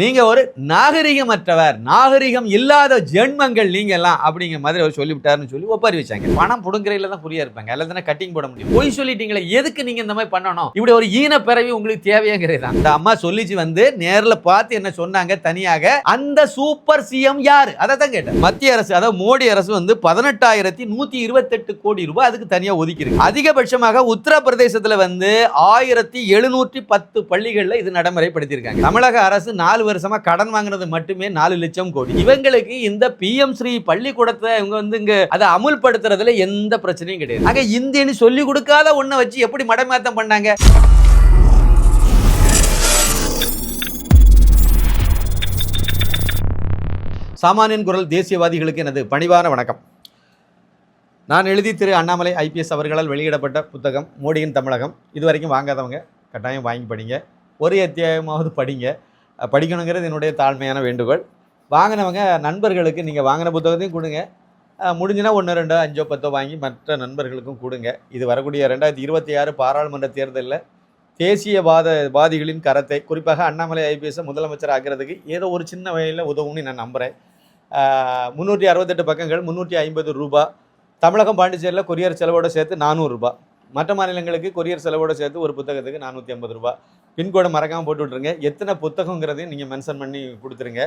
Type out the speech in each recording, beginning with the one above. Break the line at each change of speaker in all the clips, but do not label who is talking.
நீங்க ஒரு நாகரிகமற்றவர் நாகரிகம் இல்லாத ஜென்மங்கள் நீங்க எல்லாம் அப்படிங்கிற மாதிரி அவர் சொல்லிவிட்டாருன்னு சொல்லி ஒப்பாரி வச்சாங்க பணம் புடுங்குறையில தான் புரியா இருப்பாங்க. அல்லது தானே கட்டிங் போட முடியும். பொய் சொல்லிட்டீங்களே எதுக்கு நீங்க இந்த மாதிரி பண்ணணும்? இப்படி ஒரு ஈன பிறவி உங்களுக்கு தேவையாங்கிறது தான் இந்த அம்மா சொல்லிச்சு வந்து நேர்ல பார்த்து என்ன சொன்னாங்க தனியாக அந்த சூப்பர் சிஎம் யாரு? அதை தான் கேட்டேன். மத்திய அரசு அதாவது மோடி அரசு வந்து பதினெட்டாயிரத்தி நூத்தி இருபத்தெட்டு கோடி ரூபாய் அதுக்கு தனியா ஒதுக்கிருக்கு அதிகபட்சமாக உத்தரப்பிரதேசத்துல வந்து ஆயிரத்தி எழுநூற்றி பத்து பள்ளிகள்ல இது நடைமுறைப்படுத்தியிருக்காங்க. தமிழக அரசு நாலு வருஷமா கடன் வாங்குனது மட்டுமே நாலு லட்சம் கோடி. இவங்களுக்கு இந்த பிஎம் ஸ்ரீ பள்ளிக்கூடத்தை இவங்க வந்து இங்க அதை அமுல்படுத்துறதுல எந்த பிரச்சனையும் கிடையாது. ஆக இந்தியன்னு சொல்லி கொடுக்காத ஒன்றை வச்சு எப்படி மடமாத்தம் பண்ணாங்க? சாமானியன் குரல் தேசியவாதிகளுக்கு எனது பணிவான வணக்கம். நான் எழுதி திரு அண்ணாமலை ஐபிஎஸ் அவர்களால் வெளியிடப்பட்ட புத்தகம் மோடியின் தமிழகம். இதுவரைக்கும் வாங்காதவங்க கட்டாயம் வாங்கி படிங்க. ஒரு அத்தியாயமாவது படிங்க. படிக்கணுங்கிறது என்னுடைய தாழ்மையான வேண்டுகோள். வாங்கினவங்க நண்பர்களுக்கு நீங்கள் வாங்கின புத்தகத்தையும் கொடுங்க. முடிஞ்சினா முடிஞ்சுனா ஒன்று ரெண்டோ அஞ்சோ பத்தோ வாங்கி மற்ற நண்பர்களுக்கும் கொடுங்க. இது வரக்கூடிய ரெண்டாயிரத்தி இருபத்தி ஆறு பாராளுமன்ற தேர்தலில் தேசியவாத வாதிகளின் கரத்தை குறிப்பாக அண்ணாமலை ஐபிஎஸ்ஸை முதலமைச்சர் ஆகிறதுக்கு ஏதோ ஒரு சின்ன வகையில் உதவும்னு நான் நம்புகிறேன் முந்நூற்றி அறுபத்தெட்டு பக்கங்கள் முந்நூற்றி ஐம்பது ரூபா. தமிழகம் பாண்டிச்சேரியில் கொரியர் செலவோடு சேர்த்து நானூறுரூபா மற்ற மாநிலங்களுக்கு கொரியர் செலவோட சேர்த்து ஒரு புத்தகத்துக்கு நானூற்றி ஐம்பது ரூபா. பின்கோடை மறக்காமல் போட்டு விட்ருங்க எத்தனை புத்தகங்கிறதையும் நீங்கள் மென்ஷன் பண்ணி கொடுத்துருங்க.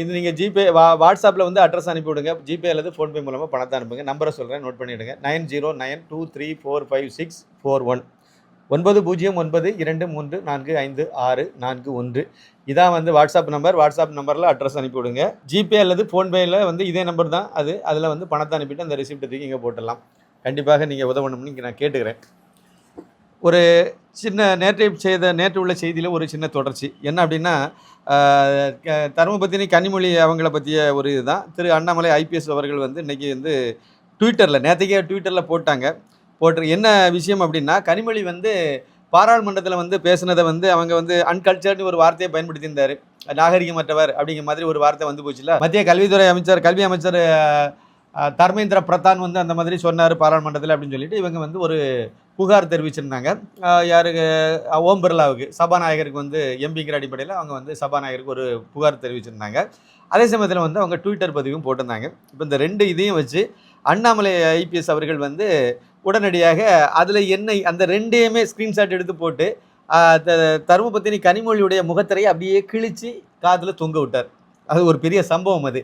இது நீங்கள் ஜிபே வா வாட்ஸ்அப்பில் வந்து அட்ரஸ் அனுப்பி விடுங்க. ஜிபே அல்லது ஃபோன்பே மூலமாக பணத்தை அனுப்புங்க. நம்பரை சொல்கிறேன் நோட் பண்ணிவிடுங்க nine zero nine two three four five six four one. ஒன்பது பூஜ்ஜியம் ஒன்பது இரண்டு மூன்று நான்கு ஐந்து ஆறு நான்கு ஒன்று. இதான் வந்து வாட்ஸ்அப் நம்பர். வாட்ஸ்அப் நம்பரில் அட்ரஸ் அனுப்பி விடுங்க. ஜிபே அல்லது ஃபோன்பேயில் வந்து இதே நம்பர் தான். அது அதில் வந்து பணத்தை அனுப்பிட்டு அந்த ரிசிப்ட் தூக்கி இங்கே போட்டுடலாம். கண்டிப்பாக நீங்கள் உதவணும்னு இங்கே நான் கேட்டுக்கிறேன். ஒரு சின்ன நேற்றை செய்த நேற்று உள்ள செய்தியில் ஒரு சின்ன தொடர்ச்சி. என்ன அப்படின்னா ஆஹ், தருமபத்தினி கனிமொழி அவங்கள பற்றிய ஒரு இதுதான். திரு அண்ணாமலை ஐபிஎஸ் அவர்கள் வந்து இன்றைக்கி வந்து ட்விட்டரில் நேற்றுக்கே ட்விட்டரில் போட்டாங்க. போட்டு என்ன விஷயம் அப்படின்னா கனிமொழி வந்து பாராளுமன்றத்தில் வந்து பேசுனதை வந்து அவங்க வந்து அன்கல்ச்சர்னு ஒரு வார்த்தையை பயன்படுத்தியிருந்தார். நாகரிகமற்றவர் அப்படிங்கிற மாதிரி ஒரு வார்த்தை வந்து போச்சுல. மத்திய கல்வித்துறை அமைச்சர் கல்வி அமைச்சர் தர்மேந்திர பிரதான் வந்து அந்த மாதிரி சொன்னார் பாராளுமன்றத்தில் அப்படின்னு சொல்லிட்டு இவங்க வந்து ஒரு புகார் தெரிவிச்சிருந்தாங்க. யாருக்கு ஓம் பிர்லாவுக்கு சபாநாயகருக்கு வந்து எம்பிங்கிற அடிப்படையில் அவங்க வந்து சபாநாயகருக்கு ஒரு புகார் தெரிவிச்சிருந்தாங்க. அதே சமயத்தில் வந்து அவங்க ட்விட்டர் பதிவும் போட்டிருந்தாங்க. இப்போ இந்த ரெண்டு இதையும் வச்சு அண்ணாமலை ஐபிஎஸ் அவர்கள் வந்து உடனடியாக அதில் என்ன அந்த ரெண்டையுமே ஸ்க்ரீன்ஷாட் எடுத்து போட்டு த- தருமபத்தினி கனிமொழியுடைய முகத்திரையை அப்படியே கிழித்து காதில் தொங்க விட்டார். அது ஒரு பெரிய சம்பவம் அது.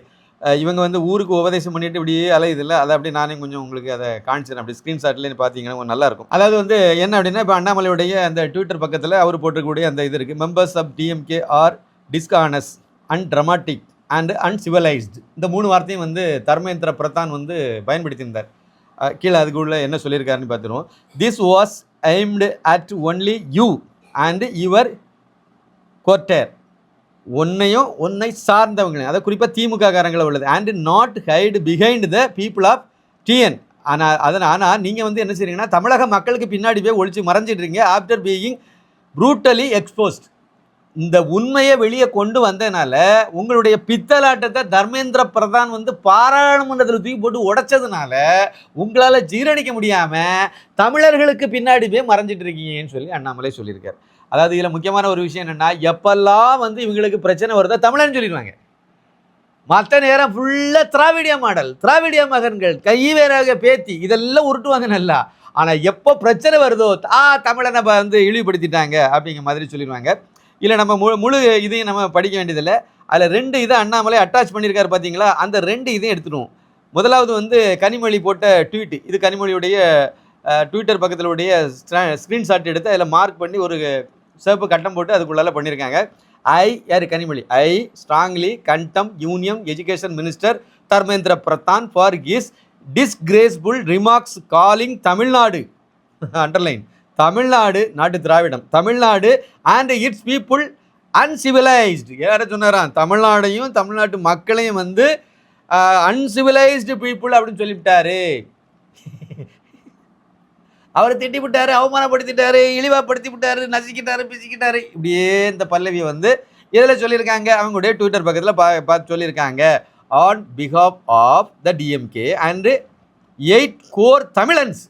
இவங்க வந்து ஊருக்கு உபதேசம் பண்ணிட்டு இப்படியே அலையுதில்ல அதை அப்படியே நானே கொஞ்சம் உங்களுக்கு அதை காமிச்சிடறேன் அப்படி ஸ்க்ரீன்ஷாட்லேயே பார்த்தீங்கன்னா கொஞ்சம் நல்லா இருக்கும் அதாவது வந்து என்ன அப்படின்னா இப்போ அண்ணாமலையுடைய அந்த ட்விட்டர் பக்கத்தில் அவர் போட்டிருக்கக்கூடிய அந்த இது இருக்குது members of DMK are dishonest and dramatic and uncivilised இந்த மூணு வார்த்தையும் வந்து தர்மேந்திர பிரதான் வந்து பயன்படுத்தியிருந்தார். கீழே அதுக்குள்ள என்ன சொல்லியிருக்காருன்னு பார்த்துருவோம். This was aimed at only you and your coterie ஒன்னையும் ஒன்னை சார்ந்தவங்களையும். அதை குறிப்பாக திமுக காரங்களை உள்ளது and not hide behind the people of TN ஆனால் அதனால் ஆனால் நீங்கள் வந்து என்ன செய்றீங்கன்னா தமிழக மக்களுக்கு பின்னாடி போய் ஒழிச்சு மறைஞ்சிடுறீங்க ஆஃப்டர் பீயிங் ப்ரூட்டலி எக்ஸ்போஸ்ட் இந்த உண்மையை வெளியே கொண்டு வந்ததுனால உங்களுடைய பித்தலாட்டத்தை தர்மேந்திர பிரதான் வந்து பாராளுமன்றத்தில் தூக்கி போட்டு உடைச்சதுனால உங்களால் ஜீரணிக்க முடியாமல் தமிழர்களுக்கு பின்னாடி போய் மறைஞ்சிட்டு இருக்கீங்கன்னு சொல்லி அண்ணாமலை சொல்லியிருக்காரு. அதாவது இதில் முக்கியமான ஒரு விஷயம் என்னென்னா எப்பெல்லாம் வந்து இவங்களுக்கு பிரச்சனை வருதோ தமிழன்னு சொல்லிடுவாங்க. மற்ற நேரம் ஃபுல்லாக திராவிடிய மாடல் திராவிடிய மகன்கள் கைவேறாக பேத்தி இதெல்லாம் உருட்டுவாங்க நல்லா. ஆனால் எப்போ பிரச்சனை வருதோ ஆ தமிழனை வந்து இழிவுபடுத்திட்டாங்க அப்படிங்கிற மாதிரி சொல்லிடுவாங்க. இல்லை நம்ம முழு முழு இதையும் நம்ம படிக்க வேண்டியதில்லை. அதில் ரெண்டு இதை அண்ணாமலை அட்டாச் பண்ணியிருக்காரு பார்த்தீங்களா அந்த ரெண்டு இதையும் எடுத்துடுவோம். முதலாவது வந்து கனிமொழி போட்ட ட்வீட்டு இது கனிமொழியுடைய ட்விட்டர் பக்கத்தில் உடைய ஸ்க்ரீன்ஷாட் எடுத்து அதில் மார்க் பண்ணி ஒரு சிவப்பு கட்டம் போட்டு அதுக்குள்ளால பண்ணியிருக்காங்க. ஐ யார்? Kanimozhi. I strongly condemn union education minister Dharmendra Pradhan for his disgraceful remarks calling Tamil Nadu underline Tamil Nadu நாட்டு திராவிடம் Tamil Nadu and its people uncivilised யார சொன்னாராம் தமிழ்நாடையும் தமிழ்நாட்டு மக்களையும் வந்து அன்சிவிலைஸ்டு பீப்புள் அப்படின்னு சொல்லிவிட்டாரு. அவர் திட்டி விட்டாரு அவமானப்படுத்திட்டாரு இழிவாப்படுத்தி விட்டாரு நசுக்கிட்டாரு பிசிக்கிட்டாரு. இப்படியே இந்த பல்லவியை வந்து இதில் சொல்லியிருக்காங்க? அவங்களுடைய ட்விட்டர் பக்கத்தில் பா பார்த்து சொல்லியிருக்காங்க. On behalf of the DMK and eight crore Tamilians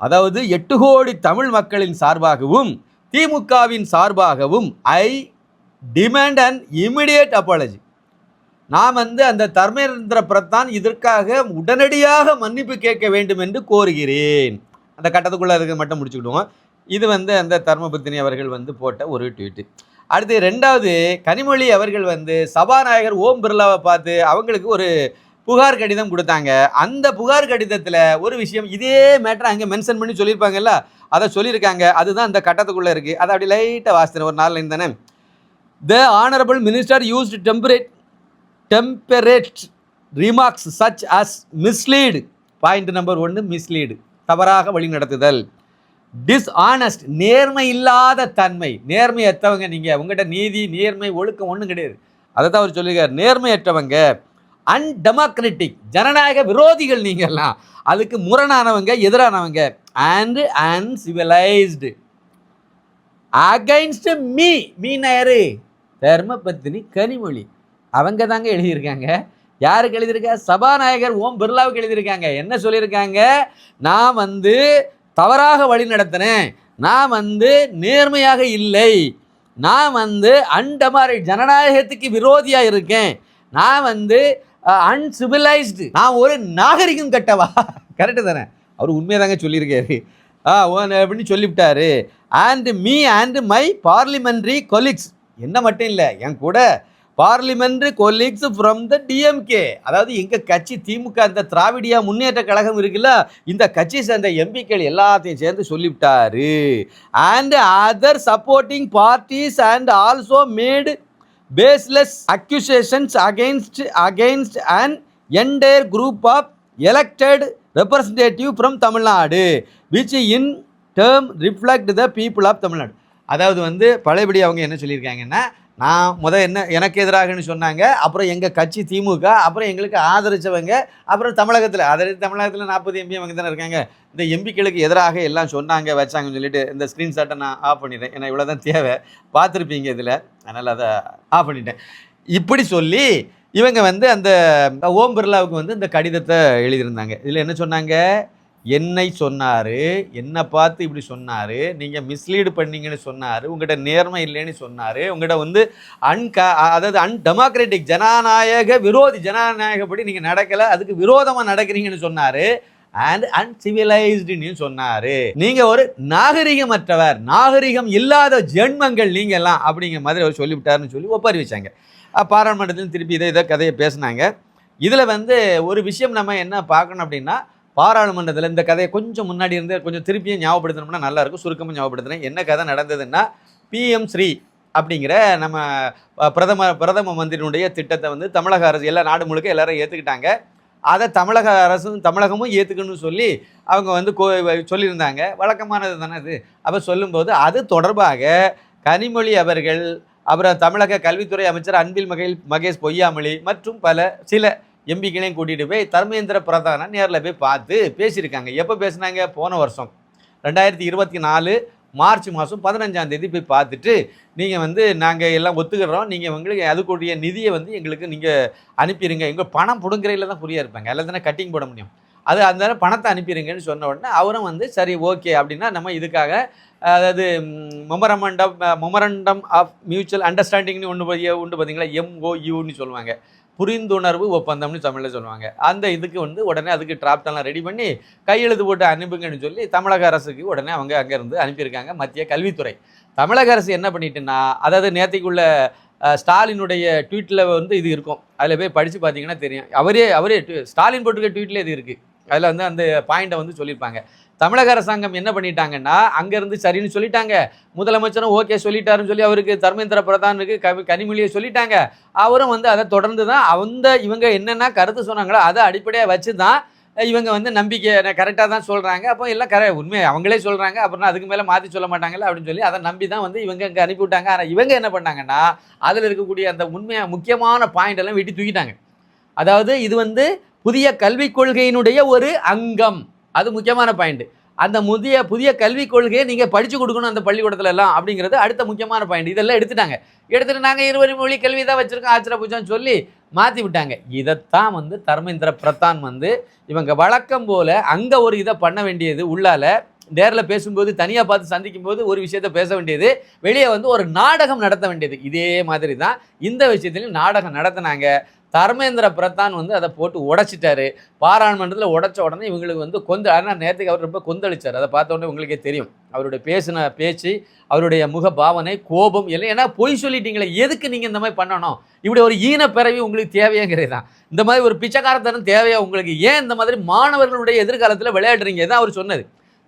அதாவது எட்டு கோடி தமிழ் மக்களின் சார்பாகவும் திமுகவின் சார்பாகவும் I demand and immediate apology நாம் வந்து அந்த தர்மேந்திர பிரதான் இதற்காக உடனடியாக மன்னிப்பு கேட்க வேண்டும் என்று கோருகிறேன். அந்த கட்டத்துக்குள்ளே இருக்க மட்டும் முடிச்சுக்கிடுவோம். இது வந்து அந்த தர்மபுத்தினி அவர்கள் வந்து போட்ட ஒரு ட்வீட்டு அடுத்து ரெண்டாவது கனிமொழி அவர்கள் வந்து சபாநாயகர் ஓம் பிர்லாவை பார்த்து அவங்களுக்கு ஒரு புகார் கடிதம் கொடுத்தாங்க. அந்த புகார் கடிதத்தில் ஒரு விஷயம் இதே மேட்டரை அங்கே மென்ஷன் பண்ணி சொல்லியிருப்பாங்கல்ல அதை சொல்லியிருக்காங்க. அதுதான் அந்த கட்டத்துக்குள்ளே இருக்குது அதை அப்படி லைட்டாக வாசித்தேன். ஒரு நாள் தானே the honourable minister used temperate temperate remarks such as mislead point number ஒன்று மிஸ்லீடு தவறாக வழிநடத்துதல். டிஸ்ஆனஸ்ட் நேர்மை இல்லாத தன்மை. நேர்மையற்றவங்க நீங்கள் உங்கள்கிட்ட நீதி நேர்மை ஒழுக்கம் ஒன்றும் கிடையாது. அதை தான் அவர் சொல்லியிருக்கார். நேர்மையற்றவங்க அன்டெமோக்ராட்டிக் ஜனநாயக விரோதிகள் நீங்கள்லாம். அதுக்கு முரணானவங்க எதிரானவங்க. அண்ட் அன்சிவிலைஸ்டு அகைன்ஸ்ட் மீ மீன் தர்மபத்தினி கனிமொழி. அவங்க தாங்க எழுதியிருக்காங்க. யாருக்கு எழுதியிருக்கா? சபாநாயகர் ஓம் பிர்லாவுக்கு எழுதியிருக்காங்க. என்ன சொல்லியிருக்காங்க? நான் வந்து தவறாக வழி நடத்தினேன். நான் வந்து நேர்மையாக இல்லை. நான் வந்து அண்டமாரி ஜனநாயகத்துக்கு விரோதியாக இருக்கேன். நான் வந்து அன்சிவிலைஸ்டு நான் ஒரு நாகரிகம் கட்டவா? கரெக்டு தானே? அவர் உண்மையை தாங்க சொல்லியிருக்காரு. ஆ ஓ- அப்படின்னு சொல்லிவிட்டாரு. And me and my parliamentary colleagues என்ன மட்டும் இல்லை என் கூட parliamentary colleagues from the DMK அதாவது எங்கள் கட்சி திமுக அந்த திராவிடியா முன்னேற்ற கழகம் இருக்குல்ல இந்த கட்சி சேர்ந்த எம்பிக்கள் எல்லாத்தையும் சேர்ந்து சொல்லிவிட்டாரு. And other supporting parties and also made baseless accusations against against and entire group of elected representative from Tamil Nadu which in term reflect the people of Tamil Nadu அதாவது வந்து பழையபடி அவங்க என்ன சொல்லியிருக்காங்கன்னா நான் முத என்ன எனக்கு எதிராகன்னு சொன்னாங்க. அப்புறம் எங்கள் கட்சி திமுக அப்புறம் எங்களுக்கு ஆதரிச்சவங்க அப்புறம் தமிழகத்தில் ஆதரித்து தமிழகத்தில் நாற்பது எம்பி அவங்க தானே இருக்காங்க. இந்த எம்பிக்களுக்கு எதிராக எல்லாம் சொன்னாங்க வச்சாங்கன்னு சொல்லிட்டு இந்த ஸ்க்ரீன்ஷாட்டை நான் ஆஃப் பண்ணிட்டேன். ஏன்னா இவ்வளோ தான் தேவை. பார்த்துருப்பீங்க இதில். அதனால் அதை ஆஃப் பண்ணிட்டேன். இப்படி சொல்லி இவங்க வந்து அந்த ஓம் பிர்லாவுக்கு வந்து இந்த கடிதத்தை எழுதியிருந்தாங்க. இதில் என்ன சொன்னாங்க? என்னை சொன்னார் என்னை பார்த்து இப்படி சொன்னார் நீங்கள் மிஸ்லீடு பண்ணீங்கன்னு சொன்னார் உங்கள்கிட்ட நேர்மை இல்லைன்னு சொன்னார் உங்கள்கிட்ட வந்து அன்க அதாவது அன்டெமோக்ராட்டிக் ஜனநாயக விரோதி ஜனநாயகப்படி நீங்கள் நடக்கலை அதுக்கு விரோதமாக நடக்கிறீங்கன்னு சொன்னார் அண்ட் அன்சிவிலைஸ்டுன்னு சொன்னார். நீங்கள் ஒரு நாகரிகமற்றவர் நாகரிகம் இல்லாத ஜென்மங்கள் நீங்கள்லாம் அப்படிங்கிற மாதிரி அவர் சொல்லிவிட்டாருன்னு சொல்லி ஒப்பறிவிச்சாங்க. பாராளுமன்றத்திலும் திருப்பி இதை இதை கதையை பேசினாங்க. இதில் வந்து ஒரு விஷயம் நம்ம என்ன பார்க்கணும் அப்படின்னா பாராளுமன்றத்தில் இந்த கதையை கொஞ்சம் முன்னாடி இருந்து கொஞ்சம் திருப்பியும் ஞாபகப்படுத்தணும்னா நல்லாயிருக்கும் சுருக்கமாக ஞாபகப்படுத்துகிறேன் என்ன கதை நடந்ததுன்னா பிஎம் ஸ்ரீ அப்படிங்கிற நம்ம பிரதம பிரதம மந்திரியினுடைய திட்டத்தை வந்து தமிழக அரசு எல்லா நாடு முழுக்க எல்லாரும் ஏற்றுக்கிட்டாங்க அதை தமிழக அரசும் தமிழகமும் ஏற்றுக்கணும்னு சொல்லி அவங்க வந்து கோ சொல்லியிருந்தாங்க. வழக்கமானது தானே அது? அப்போ சொல்லும்போது அது தொடர்பாக கனிமொழி அவர்கள் அப்புறம் தமிழக கல்வித்துறை அமைச்சர் அன்பில் மகேல் மகேஷ் பொய்யாமொழி மற்றும் பல சில எம்பிக்களையும் கூட்டிகிட்டு போய் தர்மேந்திர பிரதானை நேரில் போய் பார்த்து பேசியிருக்காங்க. எப்போ பேசுனாங்க? போன வருஷம். ரெண்டாயிரத்தி இருபத்தி நாலு மார்ச் மாதம் பதினஞ்சாம் தேதி போய் பார்த்துட்டு நீங்கள் வந்து நாங்கள் எல்லாம் ஒத்துக்கிறோம். நீங்கள் உங்களுக்கு அதுக்குரிய நிதியை வந்து எங்களுக்கு நீங்கள் அனுப்பிடுங்க எங்கள் பணம் பிடுங்குறையில் தான் புரியா இருப்பாங்க. அதில் கட்டிங் போட முடியும். அது அந்த பணத்தை அனுப்பிடுங்கன்னு சொன்ன உடனே அவரும் வந்து சரி ஓகே அப்படின்னா நம்ம இதுக்காக அதாவது மொமரமண்டம் மொமரண்டம் ஆஃப் மியூச்சுவல் அண்டர்ஸ்டாண்டிங்னு ஒன்று உண்டு பார்த்தீங்களா? எம்ஓயூன்னு சொல்லுவாங்க. புரிந்துணர்வு ஒப்பந்தம்னு தமிழில் சொல்லுவாங்க. அந்த இதுக்கு வந்து உடனே அதுக்கு டிராப்டெல்லாம் ரெடி பண்ணி கையெழுத்து போட்டு அனுப்புங்கன்னு சொல்லி தமிழக அரசுக்கு உடனே அவங்க அங்கேருந்து அனுப்பியிருக்காங்க மத்திய கல்வித்துறை. தமிழக அரசு என்ன பண்ணிட்டுன்னா அதாவது நேற்றுக்குள்ள ஸ்டாலினுடைய ட்வீட்டில் வந்து இது இருக்கும். அதில் போய் படித்து பார்த்தீங்கன்னா தெரியும். அவரே அவரே ஸ்டாலின் போட்டிருக்க ட்வீட்டில் இது இருக்குது அதில் வந்து அந்த பாயிண்ட்டை வந்து சொல்லியிருப்பாங்க. தமிழக அரசாங்கம் என்ன பண்ணிட்டாங்கன்னா அங்கேருந்து சரின்னு சொல்லிட்டாங்க. முதலமைச்சரும் ஓகே சொல்லிட்டாருன்னு சொல்லி அவருக்கு தர்மேந்திர பிரதானுக்கு கவி கனிமொழியை சொல்லிட்டாங்க. அவரும் வந்து அதை தொடர்ந்து தான் அந்த இவங்க என்னென்ன கருத்து சொன்னாங்களோ அதை அடிப்படையாக வச்சு தான் இவங்க வந்து நம்பிக்கை கரெக்டாக தான் சொல்கிறாங்க அப்போ எல்லாம் கரெ உண்மை அவங்களே சொல்கிறாங்க அப்புறம் அதுக்கு மேலே மாற்றி சொல்ல மாட்டாங்கல்ல அப்படின்னு சொல்லி அதை நம்பி தான் வந்து இவங்க இங்கே அனுப்பிவிட்டாங்க ஆனால் இவங்க என்ன பண்ணாங்கன்னா அதில் இருக்கக்கூடிய அந்த உண்மையாக முக்கியமான பாயிண்ட் எல்லாம் வெட்டி தூக்கிட்டாங்க. அதாவது இது வந்து புதிய கல்விக் கொள்கையினுடைய ஒரு அங்கம். அது முக்கியமான பாயிண்ட் அந்த முதிய புதிய கல்விக் கொள்கையை நீங்கள் படித்து கொடுக்கணும் அந்த பள்ளிக்கூடத்துல எல்லாம் அப்படிங்கிறது அடுத்த முக்கியமான பாயிண்ட் இதெல்லாம் எடுத்துட்டாங்க. எடுத்துட்டு நாங்கள் இருவரி மொழி கல்வி தான் வச்சுருக்கோம். ஆச்சரிய பூஜான்னு சொல்லி மாற்றி விட்டாங்க. இதைத்தான் வந்து தர்மேந்திர பிரதான் வந்து இவங்க வழக்கம் போல் அங்கே ஒரு இதை பண்ண வேண்டியது உள்ளால நேரில் பேசும்போது தனியாக பார்த்து சந்திக்கும் போது ஒரு விஷயத்த பேச வேண்டியது வெளியே வந்து ஒரு நாடகம் நடத்த வேண்டியது. இதே மாதிரி தான் இந்த விஷயத்துலையும் நாடகம் நடத்தினாங்க. தர்மேந்திர பிரதான் வந்து அதை போட்டு உடைச்சிட்டாரு. பாராளுமன்றத்தில் உடைச்ச உடனே இவங்களுக்கு வந்து கொந்த ஆனால் நேரத்துக்கு அவர் ரொம்ப கொந்தளிச்சார். அதை பார்த்த உடனே உங்களுக்கே தெரியும். அவருடைய பேசின பேச்சு அவருடைய முக பாவனை கோபம் இல்லை ஏன்னா பொய் சொல்லிட்டீங்களே எதுக்கு நீங்கள் இந்த மாதிரி பண்ணணும்? இப்படி ஒரு ஈன பிறவி உங்களுக்கு தேவையாங்கிறது தான் இந்த மாதிரி ஒரு பிச்சைக்காரத்தனம் தேவையா உங்களுக்கு? ஏன் இந்த மாதிரி மாணவர்களுடைய எதிர்காலத்தில் விளையாடுறீங்க? தான் அவர் சொன்னது.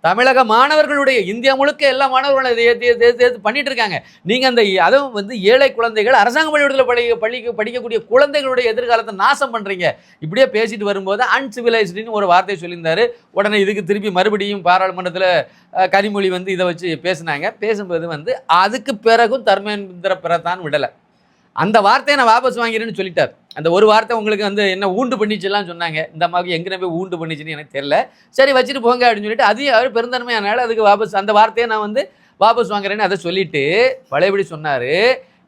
தமிழக மாணவர்களுடைய இந்தியா முழுக்க எல்லா மாணவர்களும் இதை ஏத்து- பண்ணிட்டு இருக்காங்க. நீங்க அந்த அதுவும் வந்து ஏழை குழந்தைகள் அரசாங்க பள்ளிக்கூடத்தில் படி பள்ளிக்கு படிக்கக்கூடிய குழந்தைகளுடைய எதிர்காலத்தை நாசம் பண்றீங்க. இப்படியே பேசிட்டு வரும்போது அன்சிவிலைஸ்டுன்னு ஒரு வார்த்தையை சொல்லியிருந்தாரு. உடனே இதுக்கு திருப்பி மறுபடியும் பாராளுமன்றத்தில் கனிமொழி வந்து இதை வச்சு பேசினாங்க. பேசும்போது வந்து அதுக்கு பிறகும் தர்மேந்திர பிரதான் விடலை. அந்த வார்த்தையை நான் வாபஸ் வாங்கிறேன்னு சொல்லிட்டார். அந்த ஒரு வார்த்தை உங்களுக்கு வந்து என்ன ஊண்டு பண்ணிச்சுலாம் சொன்னாங்க. இந்த அம்மாவுக்கு எங்கே போய் ஊண்டு பண்ணிச்சுன்னு எனக்கு தெரியல. சரி வச்சுட்டு போங்க அப்படின்னு சொல்லிட்டு அதையும் அவர் பெருந்தன்மையானால அதுக்கு வாபஸ் அந்த வார்த்தையை நான் வந்து வாபஸ் வாங்குறேன்னு அதை சொல்லிட்டு பழையபடி சொன்னார்.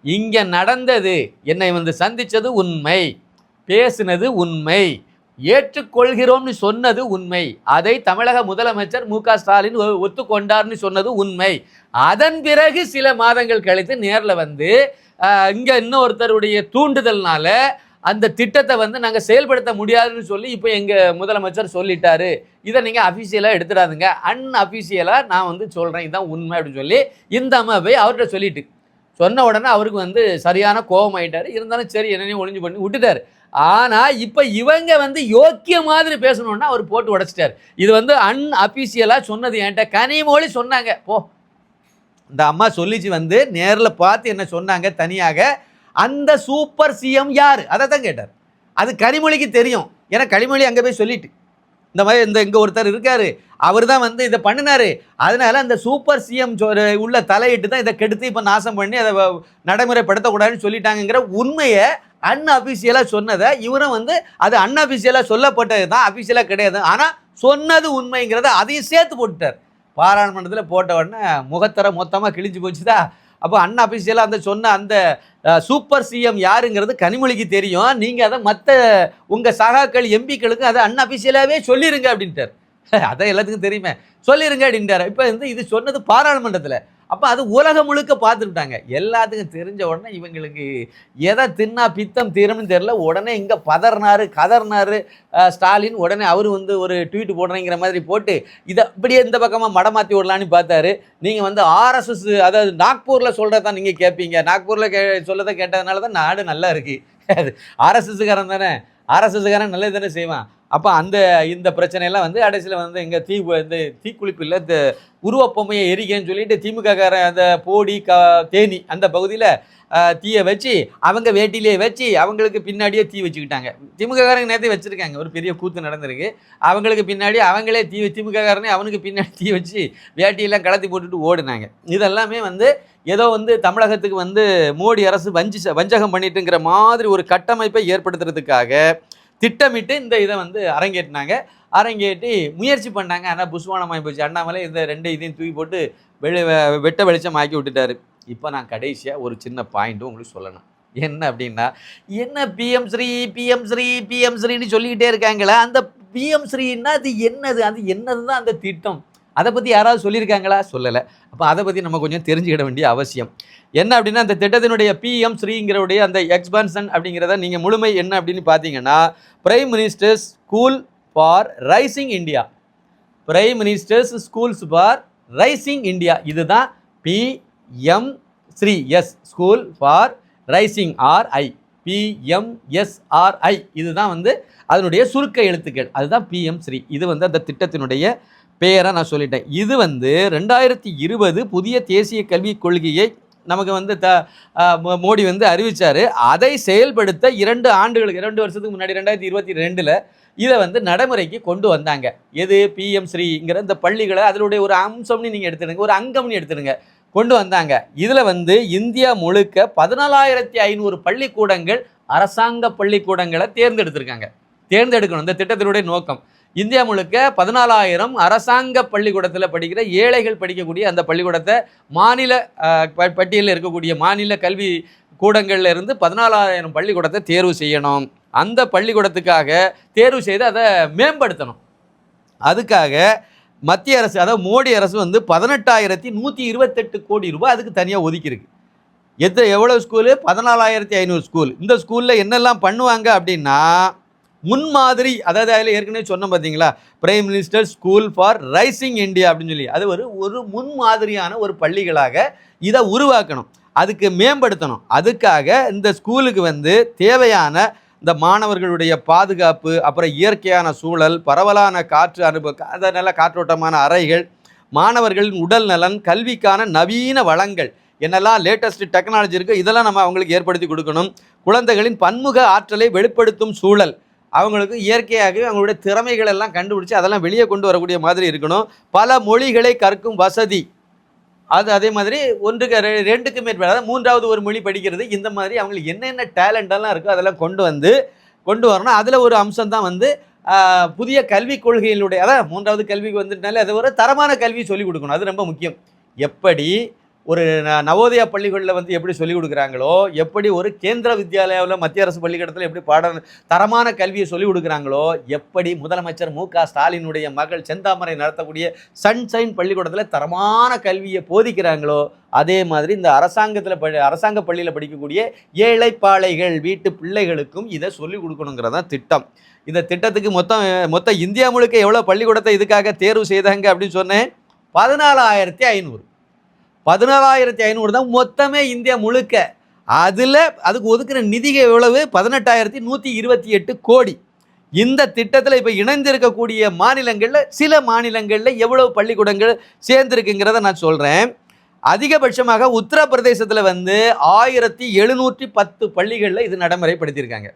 இங்கே நடந்தது என்னை வந்து சந்தித்தது உண்மை பேசினது உண்மை ஏற்றுக்கொள்கிறோம்னு சொன்னது உண்மை அதை தமிழக முதலமைச்சர் மு க ஸ்டாலின் ஒ- ஒத்துக்கொண்டார்னு சொன்னது உண்மை. அதன் பிறகு சில மாதங்கள் கழித்து நேரில் வந்து இங்கே இன்னொருத்தருடைய தூண்டுதல்னால அந்த திட்டத்தை வந்து நாங்கள் செயல்படுத்த முடியாதுன்னு சொல்லி இப்போ எங்கள் முதலமைச்சர் சொல்லிட்டாரு. இதை நீங்கள் அஃபிஷியலாக எடுத்துடாதுங்க. அன் அஃபிஷியலாக நான் வந்து சொல்கிறேன் இதுதான் உண்மை அப்படின்னு சொல்லி இந்த அம்மா போய் அவர்கிட்ட சொல்லிட்டு. சொன்ன உடனே அவருக்கு வந்து சரியான கோபம் ஆகிட்டார் இருந்தாலும் சரி என்னனையும் ஒளிஞ்சு பண்ணி விட்டுட்டாரு. ஆனால் இப்போ இவங்க வந்து யோக்கிய மாதிரி பேசணுன்னா அவர் போட்டு உடச்சிட்டார். இது வந்து அன்அஃபிஷியலாக சொன்னது என்கிட்ட கனிமொழி சொன்னாங்க. போ. இந்த அம்மா சொல்லிச்சு வந்து நேரில் பார்த்து என்ன சொன்னாங்க தனியாக அந்த சூப்பர் சிஎம் யார்? அதை தான் கேட்டார். அது கனிமொழிக்கு தெரியும். ஏன்னா கனிமொழி அங்கே போய் சொல்லிட்டு. இந்த மாதிரி இந்த இங்கே ஒருத்தர் இருக்கார். அவர் தான் வந்து இதை பண்ணினாரு. அதனால அந்த சூப்பர் சிஎம் உள்ள தலையிட்டு தான் இதை கெடுத்து இப்போ நாசம் பண்ணி அதை வ- நடைமுறைப்படுத்தக்கூடாதுன்னு சொல்லிட்டாங்கங்கிற உண்மையை அன்அஃபிஷியலாக சொன்னதை இவரும் வந்து அது அன்அஃபிஷியலாக சொல்லப்பட்டது தான் அஃபிஷியலாக கிடையாது. ஆனால் சொன்னது உண்மைங்கிறத அதையும் சேர்த்து போட்டுட்டார். பாராளுமன்றத்தில் போட்ட உடனே முகத்தர மொத்தமாக கிழிஞ்சு போச்சுதா? அப்போ அண்ணா அபிஷியலாக அந்த சொன்ன அந்த சூப்பர் சிஎம் யாருங்கிறது கனிமொழிக்கு தெரியும். நீங்கள் அதை மற்ற உங்கள் சகாக்கள் எம்பிக்களுக்கு அதை அண்ணா அபிஷியலாகவே சொல்லிடுங்க அப்படின்ட்டார். அதான் எல்லாத்துக்கும் தெரியுமே. சொல்லிடுங்க அப்படின்ட்டார். இப்போ வந்து இது சொன்னது பாராளுமன்றத்தில். அப்போ அது உலகம் முழுக்க பார்த்துக்கிட்டாங்க. எல்லாத்துக்கும் தெரிஞ்ச உடனே இவங்களுக்கு எதை தின்னா பித்தம் தீரும்னு தெரில உடனே இங்கே பதறினாரு கதறினாரு ஸ்டாலின். உடனே அவர் வந்து ஒரு ட்வீட் போடுறேங்கிற மாதிரி போட்டு இதை அப்படியே இந்த பக்கமாக மடமாற்றி விடலான்னு பார்த்தாரு. நீங்கள் வந்து ஆர்எஸ்எஸ் அதாவது நாக்பூரில் சொல்கிறத நீங்கள் கேட்பீங்க நாக்பூரில் கே சொல்லதை கேட்டதுனால தான் நாடு நல்லா இருக்குது ஆர்எஸ்எஸ்காரன் தானே. ஆர்எஸ்எஸ்காரன் நல்லது தானே செய்வான். அப்போ அந்த இந்த பிரச்சனையெல்லாம் வந்து கடைசியில் வந்து எங்கள் தீ இந்த தீக்குளிப்பு இல்லை இந்த உருவப்பொம்மையை எரிக்கன்னு சொல்லிட்டு திமுககாரன் அந்த போடி க தேனி அந்த பகுதியில் தீயை வச்சு அவங்க வேட்டிலேயே வச்சு அவங்களுக்கு பின்னாடியே தீ வச்சுக்கிட்டாங்க. திமுககாரங்க நேரத்தை வச்சுருக்காங்க. ஒரு பெரிய கூத்து நடந்திருக்கு. அவங்களுக்கு பின்னாடி அவங்களே தீ திமுககாரனே அவனுக்கு பின்னாடி தீ வச்சு வேட்டியெல்லாம் கலத்தி போட்டுட்டு ஓடினாங்க. இதெல்லாமே வந்து ஏதோ வந்து தமிழகத்துக்கு வந்து மோடி அரசு வஞ்சி வஞ்சகம் பண்ணிட்டுங்கிற மாதிரி ஒரு கட்டமைப்பை ஏற்படுத்துறதுக்காக திட்டமிட்டு இந்த இதை வந்து அரங்கேற்றினாங்க. அரங்கேற்றி முயற்சி பண்ணாங்க. ஆனால் புஷ்வானமாகி போச்சு. அண்ணாமலை இந்த ரெண்டு இதையும் தூக்கி போட்டு வெளி வெ- வெட்ட வெளிச்சம் ஆக்கி விட்டுட்டாரு. இப்போ நான் கடைசியாக ஒரு சின்ன பாயிண்ட்டும் உங்களுக்கு சொல்லணும். என்ன அப்படின்னா என்ன PM Shri PM Shri PM ஸ்ரீன்னு சொல்லிக்கிட்டே இருக்காங்களா அந்த பிஎம் ஸ்ரீன்னா அது என்னது? அது என்னது தான் அந்த திட்டம்? அதை பற்றி யாராவது சொல்லியிருக்காங்களா? சொல்லலை. அப்போ அதை பற்றி நம்ம கொஞ்சம் தெரிஞ்சுக்கிட வேண்டிய அவசியம். என்ன அப்படின்னா அந்த திட்டத்தினுடைய பிஎம் ஸ்ரீங்கிறவுடைய அந்த எக்ஸ்பான்ஷன் அப்படிங்கிறத நீங்கள் முழுமை என்ன அப்படின்னு பார்த்தீங்கன்னா prime minister's school for rising India prime minister's schools for rising India இதுதான் PM Shri S school for rising RI PMSRI இதுதான் வந்து அதனுடைய சுருக்க எழுத்துக்கள். அதுதான் பிஎம் ஸ்ரீ. இது வந்து அந்த திட்டத்தினுடைய பெயரை நான் சொல்லிட்டேன். இது வந்து ரெண்டாயிரத்தி இருபது புதிய தேசிய கல்விக் கொள்கையை நமக்கு வந்து த மோடி வந்து அறிவித்தார் அதை செயல்படுத்த இரண்டு ஆண்டுகளுக்கு இரண்டு வருஷத்துக்கு முன்னாடி ரெண்டாயிரத்தி இருபத்தி ரெண்டில் இதை வந்து நடைமுறைக்கு கொண்டு வந்தாங்க. எது? பிஎம் ஸ்ரீங்கிற இந்த பள்ளிகளை அதனுடைய ஒரு அம்சம்னு நீங்கள் எடுத்துடுங்க ஒரு அங்கம்னு எடுத்துடுங்க. கொண்டு வந்தாங்க. இதில் வந்து இந்தியா முழுக்க பதினாலாயிரத்தி ஐநூறு பள்ளிக்கூடங்கள் அரசாங்க பள்ளிக்கூடங்களை தேர்ந்தெடுத்திருக்காங்க. தேர்ந்தெடுக்கணும். இந்த திட்டத்தினுடைய நோக்கம். இந்தியா முழுக்க பதினாலாயிரம் அரசாங்க பள்ளிக்கூடத்தில் படிக்கிற ஏழைகள் படிக்கக்கூடிய அந்த பள்ளிக்கூடத்தை மாநில ப- பட்டியலில் இருக்கக்கூடிய மாநில கல்வி கூடங்கள்ல இருந்து பதினாலாயிரம் பள்ளிக்கூடத்தை தேர்வு செய்யணும். அந்த பள்ளிக்கூடத்துக்காக தேர்வு செய்து அதை மேம்படுத்தணும். அதுக்காக மத்திய அரசு அதாவது மோடி அரசு வந்து பதினெட்டாயிரத்தி நூற்றி இருபத்தெட்டு கோடி ரூபாய் அதுக்கு தனியாக ஒதுக்கியிருக்கு. எத்த எவ்வளோ ஸ்கூலு பதினாலாயிரத்தி ஐநூறு ஸ்கூல் இந்த ஸ்கூலில் என்னெல்லாம் பண்ணுவாங்க அப்படின்னா முன்மாதிரி அதாவது அதில் ஏற்கனவே சொன்னோம் பார்த்தீங்களா prime minister school for rising India அப்படின்னு சொல்லி. அது ஒரு ஒரு முன்மாதிரியான ஒரு பள்ளிகளாக இதை உருவாக்கணும். அதுக்கு மேம்படுத்தணும். அதுக்காக இந்த ஸ்கூலுக்கு வந்து தேவையான இந்த மாணவர்களுடைய பாதுகாப்பு அப்புறம் இயற்கையான சூழல் பரவலான காற்று அனுபவ அந்த நல்ல காற்றோட்டமான அறைகள் மாணவர்களின் உடல் நலன் கல்விக்கான நவீன வளங்கள் என்னெல்லாம் லேட்டஸ்ட் டெக்னாலஜி இருக்கோ இதெல்லாம் நம்ம அவங்களுக்கு ஏற்படுத்தி கொடுக்கணும். குழந்தைகளின் பன்முக ஆற்றலை வெளிப்படுத்தும் சூழல். அவங்களுக்கு இயற்கையாகவே அவங்களுடைய திறமைகள் எல்லாம் கண்டுபிடிச்சி அதெல்லாம் வெளியே கொண்டு வரக்கூடிய மாதிரி இருக்கணும். பல மொழிகளை கற்கும் வசதி. அது அதே மாதிரி ஒன்றுக்கு ரெ- ரெண்டுக்கு மேற்பட்ட அதாவது மூன்றாவது ஒரு மொழி படிக்கிறது இந்த மாதிரி அவங்களுக்கு என்னென்ன டேலண்டெல்லாம் இருக்கோ அதெல்லாம் கொண்டு வந்து கொண்டு வரணும். அதில் ஒரு அம்சம் தான் வந்து புதிய கல்விக் கொள்கைகளுடைய அதான் மூன்றாவது கல்விக்கு வந்துட்டாலே அது ஒரு தரமான கல்வி சொல்லிக் கொடுக்கணும். அது ரொம்ப முக்கியம். எப்படி? ஒரு நவோதயா பள்ளிகளில் வந்து எப்படி சொல்லிக் கொடுக்குறாங்களோ எப்படி ஒரு கேந்திர வித்யாலயாவில் மத்திய அரசு பள்ளிக்கூடத்தில் எப்படி பாட தரமான கல்வியை சொல்லிக் கொடுக்குறாங்களோ எப்படி முதலமைச்சர் மு க ஸ்டாலினுடைய மகள் செந்தாமரை நடத்தக்கூடிய சன்ஷைன் பள்ளிக்கூடத்தில் தரமான கல்வியை போதிக்கிறாங்களோ அதே மாதிரி இந்த அரசாங்கத்தில் படி அரசாங்க பள்ளியில் படிக்கக்கூடிய ஏழைப்பாளைகள் வீட்டு பிள்ளைகளுக்கும் இதை சொல்லிக் கொடுக்கணுங்கிறது தான் திட்டம். இந்த திட்டத்துக்கு மொத்தம் மொத்தம் இந்தியா முழுக்க எவ்வளோ பள்ளிக்கூடத்தை இதுக்காக தேர்வு செய்தாங்க அப்படின்னு சொன்னேன்? பதினாலாயிரத்தி ஐநூறு. பதினாறாயிரத்தி ஐநூறு தான் மொத்தமே இந்தியா முழுக்க. அதில் அதுக்கு ஒதுக்கிற நிதிகள் எவ்வளவு? பதினெட்டாயிரத்தி நூற்றி இருபத்தி எட்டு கோடி. இந்த திட்டத்தில் இப்போ இணைந்திருக்கக்கூடிய மாநிலங்களில் சில மாநிலங்களில் எவ்வளவு பள்ளிக்கூடங்கள் சேர்ந்துருக்குங்கிறத நான் சொல்கிறேன் அதிகபட்சமாக உத்தரப்பிரதேசத்தில் வந்து ஆயிரத்தி எழுநூற்றி பத்து பள்ளிகளில் இது நடைமுறைப்படுத்தியிருக்காங்க.